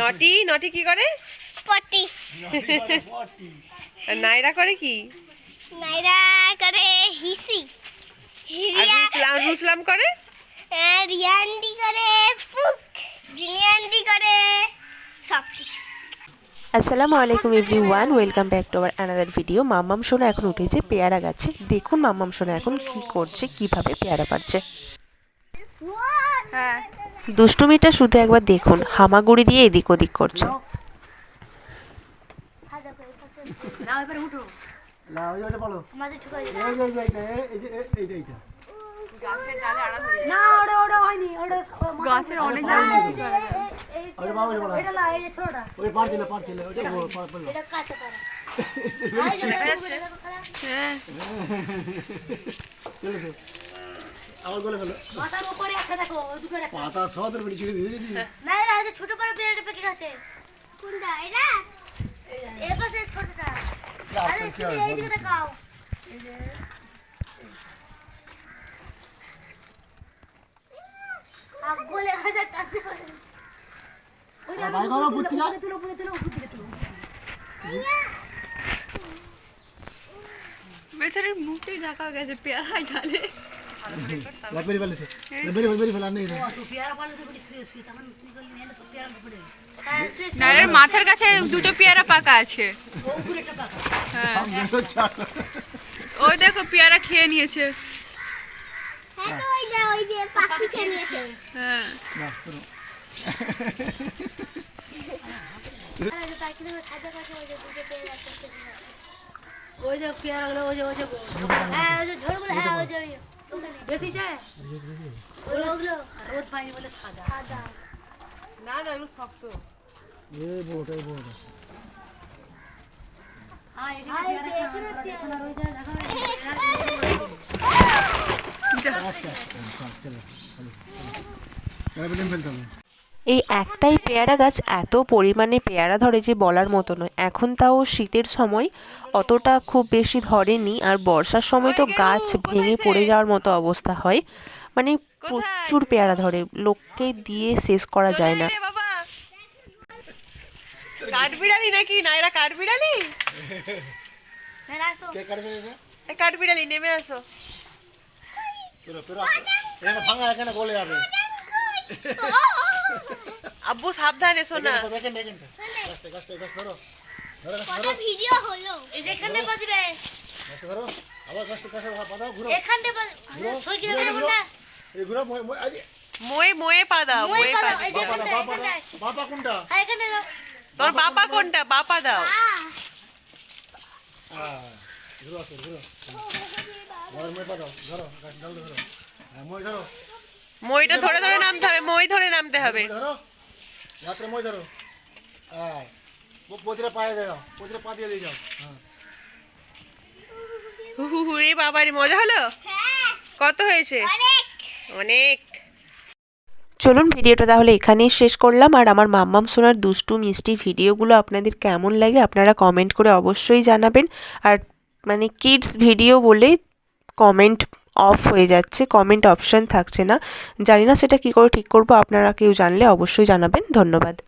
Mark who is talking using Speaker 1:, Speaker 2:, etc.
Speaker 1: নটি নটি কি করে?
Speaker 2: পটি।
Speaker 1: আর নাইরা করে কি?
Speaker 2: নাইরা করে হিসি।
Speaker 1: আর রুসলাম রুসলাম করে?
Speaker 2: রিয়ান্ডি করে পুক জিনিয়ান্ডি করে সব কিছু।
Speaker 3: আসসালামু আলাইকুম everyone welcome back to our another video. মাম্মাম সোনা এখন উঠেছে পেয়ারা গাছে। দেখুন মাম্মাম সোনা এখন কি করছে কীভাবে পেয়ারা পাচ্ছে
Speaker 1: হ্যাঁ।
Speaker 3: দুষ্টুমিটা শুধু একবার দেখুন হামাগুড়ি দিয়ে এদিক ওদিক করছে
Speaker 4: না ওইটা বলো
Speaker 1: হ্যাঁ
Speaker 4: চলেছে আমার গলে ফেলো।
Speaker 2: মাথার উপরে একটা দেখো ওই দুটো রাখো
Speaker 4: পাতা সদের বেড়ে ছিঁড়ে দিয়ে দিবি
Speaker 2: না এরা হয়তো ছোট করে পেয়ারটা পেকে গেছে কোনটা এটা? এর পাশে ছোটটা। আরে
Speaker 4: কি
Speaker 2: এইদিকে দেখাও। বলে হাজার টাকা করে।
Speaker 4: আর ভাই বাবা বুদ্ধি যা
Speaker 2: তুলো তুলো। তুলো তুলো তুলো।
Speaker 1: বেচারের মুখটাই দেখা গেছে পেয়ারায় ডালে
Speaker 4: বেরি ফেলা নেই
Speaker 1: নাইরার মাথার কাছে দুটো পেয়ারা পাকা আছে। হ্যাঁ। ওই দেখো, পেয়ারা খেয়ে নিয়েছে।
Speaker 2: হ্যাঁ। ওই যে পেয়ারা।
Speaker 5: ওই যে ওই যে যে
Speaker 2: হ্যাঁ ওই যে
Speaker 1: না না এগুলো শক্ত
Speaker 4: এই বড়টা এই বড়টা
Speaker 5: হ্যাঁ
Speaker 2: আর
Speaker 5: এখানে
Speaker 2: এই যে এখানে পেয়ারা।
Speaker 5: ওই যে দেখো
Speaker 4: চলো এবার বেরিয়ে ফেলতে হবে
Speaker 3: এই একটাই পেয়ারা গাছ এত পরিমাণে পেয়ারা ধরে যে বলার মতো নয়। এখন তাও শীতের সময় অতটা খুব বেশি ধরেনি আর বর্ষার সময় তো গাছ ভেঙে পড়ে যাওয়ার মতো অবস্থা হয়। মানে প্রচুর পেয়ারা ধরে লোককে দিয়ে শেষ করা যায় না।
Speaker 1: কাঠবিড়ালি নাকি? নাইরা কাঠবিড়ালি? নেমে আসো।
Speaker 4: ভাঙা এখানে যাবে।
Speaker 1: আব্বু সাবধান এসো না।
Speaker 4: দেখেন দেখেন গাছটা গাছটা গাছ ধরো ধরো গাছ
Speaker 2: কত ভিডিও হলো এখানে বাজবে।
Speaker 4: গাছটা ধরো আবার গাছটা গাছটা পাতা ঘুরো
Speaker 2: এখানে বাজবে সই
Speaker 4: ঘুরো,
Speaker 2: গেলে
Speaker 4: ঘুরো।
Speaker 2: না।
Speaker 4: এই ঘুরো মই মই আজ
Speaker 1: মোয়ে মোয়ে পা দাও
Speaker 2: মই
Speaker 1: পা
Speaker 2: পালাও,
Speaker 1: দাও।
Speaker 2: এই যে
Speaker 4: বাবা
Speaker 2: এখানটায়,
Speaker 4: বাবা
Speaker 2: এখানটায়।
Speaker 4: বাবা কোনটা?
Speaker 2: হ্যাঁ, এখানে
Speaker 1: তোমার বাবা কোনটা? বাপা দাও।
Speaker 4: হ্যাঁ ঘুরো আসো ঘুরো। ধরো মই পাতা ধরো গাছ ডাল ধরো। মই ধরো।
Speaker 1: মইটা ধরে ধরে নামতে হবে মই ধরে নামতে হবে।
Speaker 4: ধরো রাত্রে মই ধরো। হ্যাঁ প্রতিটা পায়ে প্রতিটা পা দিয়ে দিয়ে যাও। হ্যাঁ।
Speaker 1: হু হু হু রে বাবারে মজা হলো?
Speaker 2: হ্যাঁ,
Speaker 1: কত হয়েছে?
Speaker 2: অনেক।
Speaker 1: অনেক।
Speaker 3: চলুন ভিডিওটা তাহলে এখানেই শেষ করলাম আর আমার মাম্মাম সোনার দুষ্টু মিষ্টি ভিডিওগুলো আপনাদের কেমন লাগে আপনারা কমেন্ট করে অবশ্যই জানাবেন। আর মানে কিডস ভিডিও বলে কমেন্ট অফ হয়ে যাচ্ছে কমেন্ট অপশান থাকছে না। জানি না সেটা কী করে ঠিক করব, আপনারা কেউ জানলে অবশ্যই জানাবেন। ধন্যবাদ।